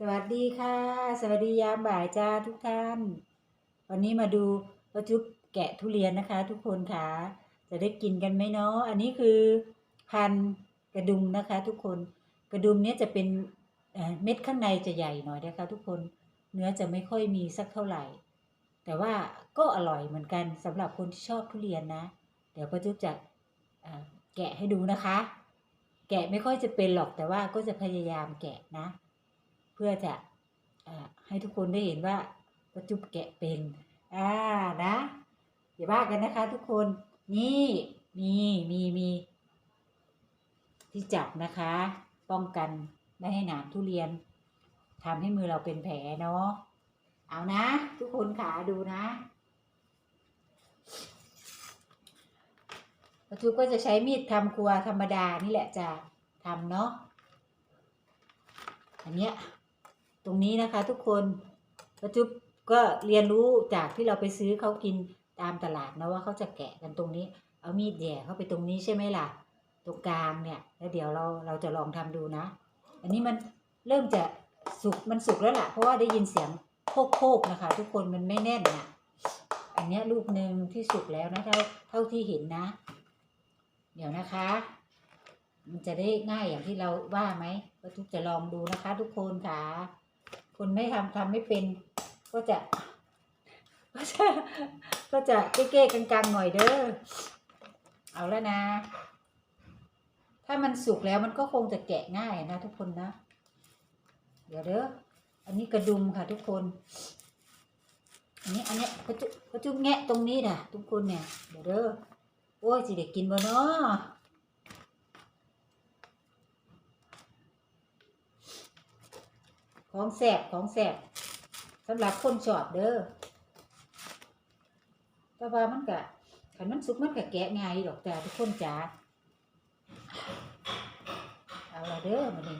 สวัสดีค่ะ สวัสดียามบ่ายจ้าทุกท่าน วันนี้มาดูประจุบแกะทุเรียนนะคะ ทุกคนค่ะจะได้กินกันไหมเนาะอันนี้คือพันกระดุมนะคะ ทุกคนกระดุมเนี้ยจะเป็นเเม็ดข้างในจะใหญ่หน่อยนะคะ ทุกคนเนื้อจะไม่ค่อยมีสักเท่าไหร่ แต่ว่าก็อร่อยเหมือนกันสำหรับคนที่ชอบทุเรียนนะ เดี๋ยวประจุบจะแกะให้ดูนะคะ แกะไม่ค่อยจะเป็นหรอกแต่ว่าก็จะพยายามแกะนะ เพื่อจะอให้ทุกคนได้เห็นว่าประจุบแกะเป็นอ่านะอย่าบ้ากันนะคะ ทุกคนนี่มีมีมีที่จับนะคะ ป้องกันไม่ให้หนามทุเรียนทำให้มือเราเป็นแผลเนาะเอานะ ทุกคนขาดูนะประจุก็จะใช้มีดทำครัวธรรมดานี่แหละจะทำเนาะอันเนี้ย ตรงนี้นะคะ ทุกคนประจุบก็เรียนรู้จากที่เราไปซื้อเขากินตามตลาดนะว่าเขาจะแกะกันตรงนี้ เอามีดแย่เข้าไปตรงนี้ใช่ไหมล่ะ ตรงกลางเนี่ย แล้วเดี๋ยวเราเราจะลองทำดูนะ อันนี้มันเริ่มจะสุกมันสุกแล้วล่ะ เพราะว่าได้ยินเสียงโคกโคกๆนะคะ ทุกคนมันไม่แน่นน่ะอันนี้ลูกหนึ่งที่สุกแล้วนะเท่าเท่าที่เห็นนะ เดี๋ยวนะคะ มันจะได้ง่ายอย่างที่เราว่าไหมประทุกจะลองดูนะคะ ทุกคนค่ะ คนไม่ทำทำไม่เป็น ก็จะ ก็จะก็จะเก้ๆกังๆหน่อยเด้อเอาแล้วนะ ถ้ามันสุกแล้วมันก็คงจะแกะง่ายนะทุกคนนะ เดี๋ยวเด้ออันนี้กระดุมค่ะทุกคน อันนี้อันนี้กระจุกระจุกแงะตรงนี้นะทุกคนเนี่ย เดี๋ยวเด้อโอ้ยสิเด็กกินบ่เนาะ ของแสบของแสบสำหรับคนชอบเด้อแต่ว่ามันกะขันมันสุกมันกะแกะง่ายดอกจ้าทุกคนจ๋าเอาละเด้อมานี่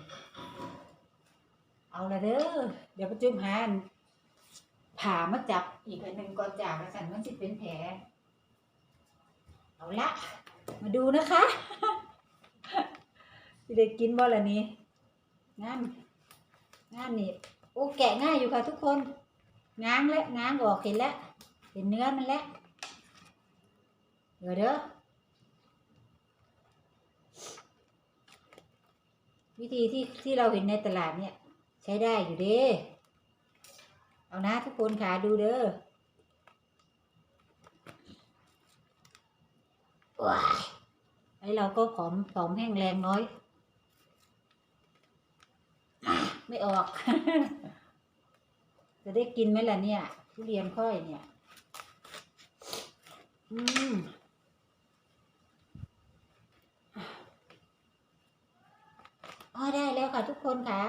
เอาละเด้อเดี๋ยวประจุมหานผ่ามาจับอีกอันหนึ่งก่อนจ่าประสันมันสิเป็นแผลเอาละมาดูนะคะสิได้กินบ่ละนี่งาน งานนี่โอ้แกะง่ายอยู่ค่ะทุกคนง้างแล้วง้างออกเห็นแล้วเห็นเนื้อมันแล้วเดี๋ยวเด้อวิธีที่ที่เราเห็นในตลาดเนี่ย ใช้ได้อยู่เด้เอานะทุกคนขาดูเด้อว้ายไอเราก็ผอมผอมแห้งแรงน้อย ไม่ออก จะได้กินไหมล่ะเนี่ยทุเรียนค่อยเนี่ย อืมอ๋อได้แล้วค่ะทุกคนค่ะ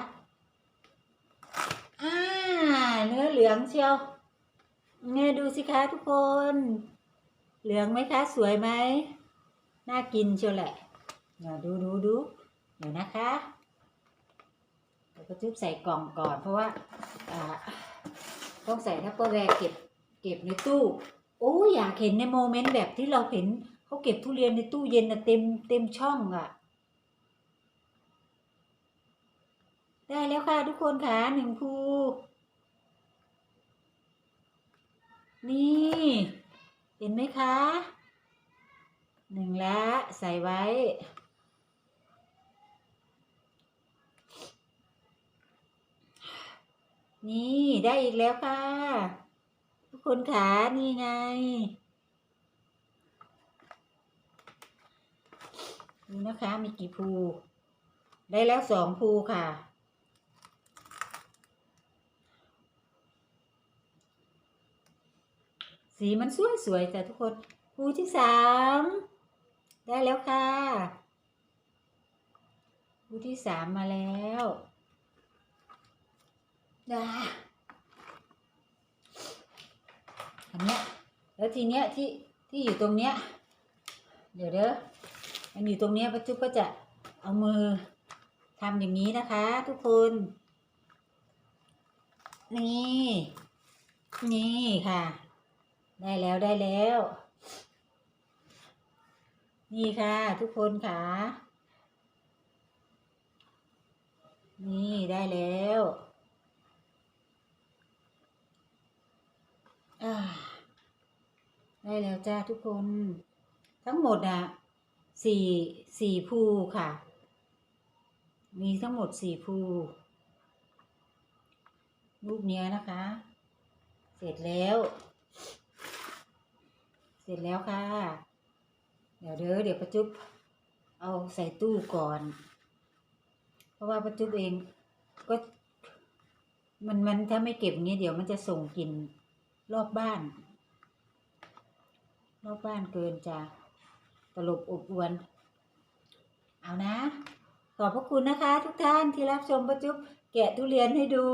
อ่าเนื้อเหลืองเชียว เนี่ยดูสิคะทุกคน เหลืองไหมคะ สวยไหม น่ากินเชียวแหละเนี่ยดูดูดูเดี๋ยวนะคะ เดี๋ยวก็จุบใส่กล่องก่อน เพราะว่าอ่าต้องใส่ทัพเปอร์แวร์เก็บเก็บในตู้โอ้อยากเห็นในโมเมนต์แบบที่เราเห็นเขาเก็บทุเรียนในตู้เย็นนะเต็มเต็มช่องอะ่ะ ได้แล้วค่ะทุกคนค่ะหนึ่งภูนี่เห็นไหมคะ หนึ่งละใส่ไว้ นี่ได้อีกแล้วค่ะ ทุกคนขานี่ไง ดูนะคะ มีกี่ภู ได้แล้วสองภูค่ะ สีมันสวยสวยๆจ้ะทุกคน ภูที่สาม ได้แล้วค่ะภูที่สามมาแล้ว ได้อันเนี้ยแล้วทีเนี้ยที่ที่อยู่ตรงเนี้ย เดี๋ยวเด้อมันอยู่ตรงเนี้ยป้าจุ๊บก็จะเอามือทำอย่างนี้นะคะ ทุกคน นี่ นี่ค่ะ ได้แล้วได้แล้ว นี่ค่ะ ทุกคนค่ะ นี่ได้แล้ว อ่า ได้แล้วจ้าทุกคน ทั้งหมดอะสี่สี่ภูค่ะ มีทั้งหมดสี่ภูรูปเนี้ยนะคะ เสร็จแล้ว เสร็จแล้วค่ะ เดี๋ยวเด้อเดี๋ยวประจุบเอาใส่ตู้ก่อน เพราะว่าประจุบเองก็มันมันถ้าไม่เก็บอย่างนี้เดี๋ยวมันจะส่งกลิ่นรอบบ้าน รอบบ้านเกินจะตลบอบอวน เอานะ ขอบพระคุณนะคะ ทุกท่านที่รับชมประจุบแกะทุเรียนให้ดู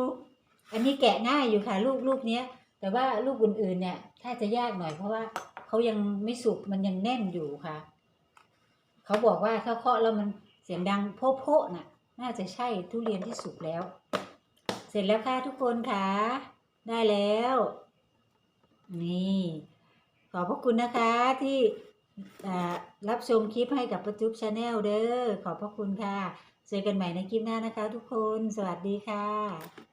อันนี้แกะง่ายอยู่ค่ะ ลูกลูกเนี้ย แต่ว่าลูกอื่นๆเนี่ย ถ้าจะยากหน่อยเพราะว่าเขายังไม่สุกมันยังแน่นอยู่ค่ะ เขาบอกว่าถ้าเคาะแล้วมันเสียงดังโพะๆน่ะ น่าจะใช่ทุเรียนที่สุกแล้ว เสร็จแล้วค่ะทุกคนค่ะ ได้แล้ว นี่ ขอบพระคุณนะคะที่รับชมคลิปให้กับประจุบชาแนลเด้อขอบพระคุณค่ะ เจอกันใหม่ในคลิปหน้านะคะทุกคน สวัสดีค่ะ